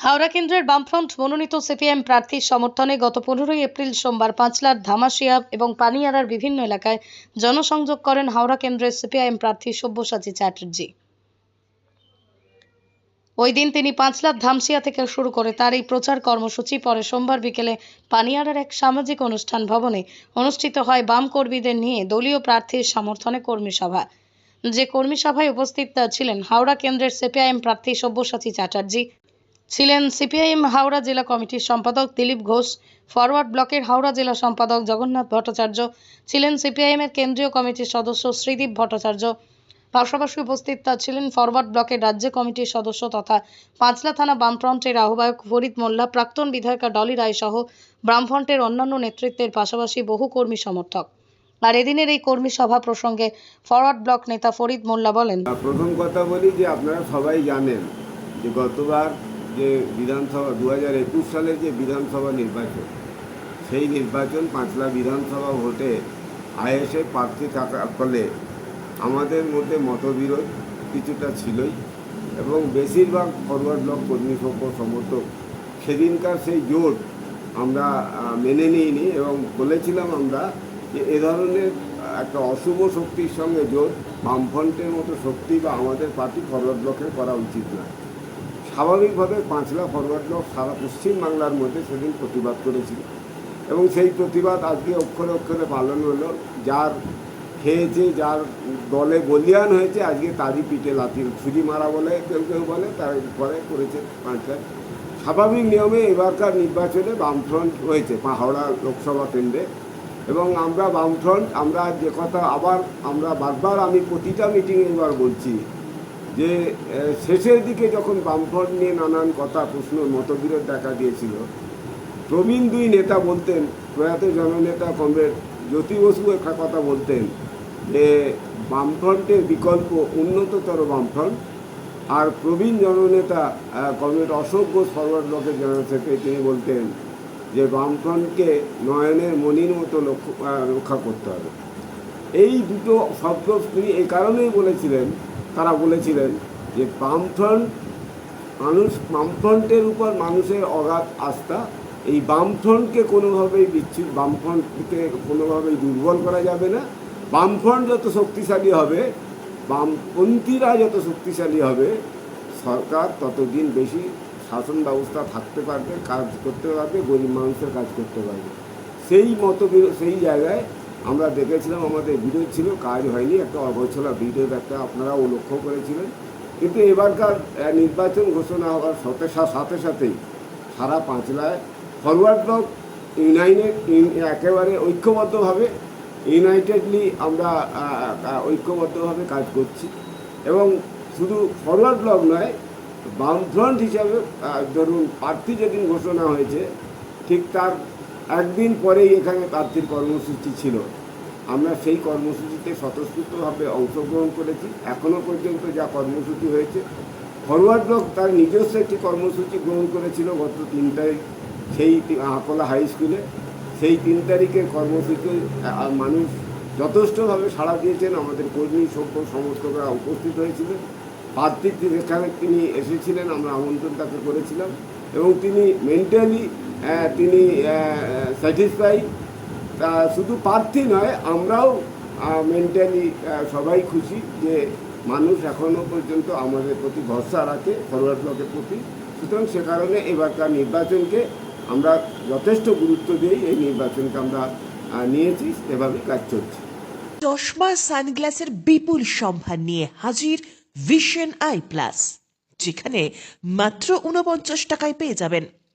হাওড়া কেন্দ্রের বামফ্রন্ট মনোনীত সিপিএম প্রার্থীর সমর্থনে গত পনেরোই এপ্রিল সোমবার পাঁচলার ধামাশিয়া এবং পানিয়ারার বিভিন্ন এলাকায় জনসংযোগ করেন হাওড়া কেন্দ্রের সিপিআইএম প্রার্থী সব্যসাচী চ্যাটার্জি। ওই দিন তিনি পাঁচলার ধামসিয়া থেকে শুরু করে তার এই প্রচার কর্মসূচি পরে সোমবার বিকেলে পানিয়ারার এক সামাজিক অনুষ্ঠান ভবনে অনুষ্ঠিত হয় বাম কর্মীদের নিয়ে দলীয় প্রার্থীর সমর্থনে কর্মী সভা। যে কর্মী সভায় উপস্থিত ছিলেন হাওড়া কেন্দ্রের সিপিআইএম প্রার্থী সব্যসাচী চ্যাটার্জি ছিলেন সিপিআইএম হাওড়া জেলা কমিটির সম্পাদক দিলীপ ঘোষ। ফরওয়ার্ড ব্লকের হাওড়া জেলা সম্পাদক জগন্নাথ ভট্টাচার্য ছিলেন সিপিআইএম এর কেন্দ্রীয় কমিটির সদস্য শ্রীদীপ ভট্টাচার্য। পাশাপাশি উপস্থিত ছিলেন ফরওয়ার্ড ব্লকের রাজ্য কমিটির সদস্য তথা পাঁচলা থানা বামফ্রন্টের আহ্বায়ক ফরিদ মোল্লা, প্রাক্তন বিধায়িকা ডলি রায় সহ বামফ্রন্টের অন্যান্য নেতৃত্বের পাশাপাশি বহু কর্মী সমর্থক। আর এদিনের এই কর্মী সভা প্রসঙ্গে ফরওয়ার্ড ব্লক নেতা ফরিদ মোল্লা বলেন, প্রথম কথা বলি যে আপনারা সবাই জানেন যে গতবার যে বিধানসভা দু হাজার একুশ সালের যে বিধানসভা নির্বাচন, সেই নির্বাচন পাঁচলা বিধানসভা ভোটে আইএসএ প্রার্থী থাকার ফলে আমাদের মধ্যে মতবিরোধ কিছুটা ছিলই এবং বেশিরভাগ ফরওয়ার্ড ব্লক কর্মী সমর্থক সেদিনকার সেই জোট আমরা মেনে নিইনি এবং বলেছিলাম আমরা যে এ ধরনের একটা অশুভ শক্তির সঙ্গে জোট বামফ্রন্টের মতো শক্তি বা আমাদের পার্টি ফরওয়ার্ড ব্লকের করা উচিত না স্বাভাবিকভাবে পাঁচলা ফরওয়ার্ড ব্লক সারা পশ্চিম বাংলার মধ্যে সেদিন প্রতিবাদ করেছিল। এবং সেই প্রতিবাদ আজকে অক্ষরে অক্ষরে পালন হলো। যার খেয়েছে, যার দলে বলিয়ান হয়েছে, আজকে তারই পিঠে লাথি, ছুরি মারা বলে কেউ কেউ বলে, তার পরে করেছে পাঁচলায় স্বাভাবিক নিয়মে এবারকার নির্বাচনে বামফ্রন্ট হয়েছে হাওড়া লোকসভা কেন্দ্রে। এবং আমরা বামফ্রন্ট, আমরা যে কথা আবার, আমরা বারবার আমি প্রতিটা মিটিংয়ে এবার বলছি যে শেষের দিকে যখন বামফ্রন্ট নিয়ে নানান কথা, প্রশ্ন, মতবিরোধ দেখা দিয়েছিল, প্রবীণ দুই নেতা বলতেন, প্রয়াত জননেতা কমরেড জ্যোতি বসু একটা কথা বলতেন যে, বামফ্রন্টের বিকল্প উন্নততর বামফ্রন্ট আর প্রবীণ জননেতা কমরেড অশোক ঘোষ ফরওয়ার্ড ব্লকের জেনারেল সেক্রেটারি তিনি বলতেন যে, বামফ্রন্টকে নয়নের মনির মতো লক্ষ্য রক্ষা করতে হবে। এই দুটো শব্দ তিনি এই কারণেই বলেছিলেন তারা বলেছিলেন যে বামফ্রন্ট মানুষ, বামফ্রন্টের উপর মানুষের অগাধ আস্থা, এই বামফ্রন্টকে কোনোভাবেই বিচ্ছিন্ন, বামফ্রন্টকে কোনোভাবেই দুর্বল করা যাবে না। বামফ্রন্ট যত শক্তিশালী হবে, বামপন্থীরা যত শক্তিশালী হবে, সরকার ততদিন বেশি শাসন ব্যবস্থা থাকতে পারবে, কাজ করতে পারবে, গরিব মানুষের কাজ করতে পারবে। সেই মত সেই জায়গায় আমরা দেখেছিলাম, আমাদের বিরোধ ছিল, কাজ হয়নি, একটা অবছলা বিরোধ একটা আপনারাও লক্ষ্য করেছিলেন। কিন্তু এবারকার নির্বাচন ঘোষণা হওয়ার সাথে সাথে সাথেই সারা পাঁচলায় ফরওয়ার্ড ব্লক ইউনাইটেড একেবারে ঐক্যবদ্ধভাবে ইউনাইটেডলি আমরা ঐক্যবদ্ধভাবে কাজ করছি। এবং শুধু ফরওয়ার্ড ব্লক নয় বামফ্রন্ট হিসাবে ধরুন, প্রার্থী যেদিন ঘোষণা হয়েছে, ঠিক তার একদিন পরেই এখানে প্রার্থীর কর্মসূচি ছিল। আমরা সেই কর্মসূচিতে স্বতঃস্ফূর্তভাবে অংশগ্রহণ করেছি। এখনও পর্যন্ত যা কর্মসূচি হয়েছে, ফরওয়ার্ড ব্লক তার নিজস্ব একটি কর্মসূচি গ্রহণ করেছিল গত তিন তারিখ, সেই আকলা হাই স্কুলে। সেই তিন তারিখের কর্মসূচি মানুষ যথেষ্টভাবে সাড়া দিয়েছেন। আমাদের কর্মী সভ্য সমর্থকরা উপস্থিত হয়েছিলেন। প্রার্থী যেখানে তিনি এসেছিলেন, আমরা আমন্ত্রণ তাকে করেছিলাম। এবং তিনি মেন্টালি তিনি স্যাটিসফাই তা শুধু প্রার্থী নয়, আমরাও মেন্টালি সবাই খুশি যে মানুষ এখনও পর্যন্ত আমাদের প্রতি ভরসা রাখে ফরওয়ার্ড ব্লকের প্রতি। সুতরাং সে কারণে এবারকার নির্বাচনকে আমরা যথেষ্ট গুরুত্ব দিই এই নির্বাচনকে আমরা নিয়েছি, এভাবে কাজ চলছে। চশমা, সানগ্লাসের বিপুল সম্ভার নিয়ে হাজির ভিশন আই প্লাস যেখানে মাত্র উনপঞ্চাশ টাকায় পেয়ে যাবেন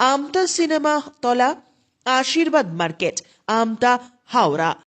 Amta cinema তলা আশীর্বাদ মার্কেট আমতা হাওড়া।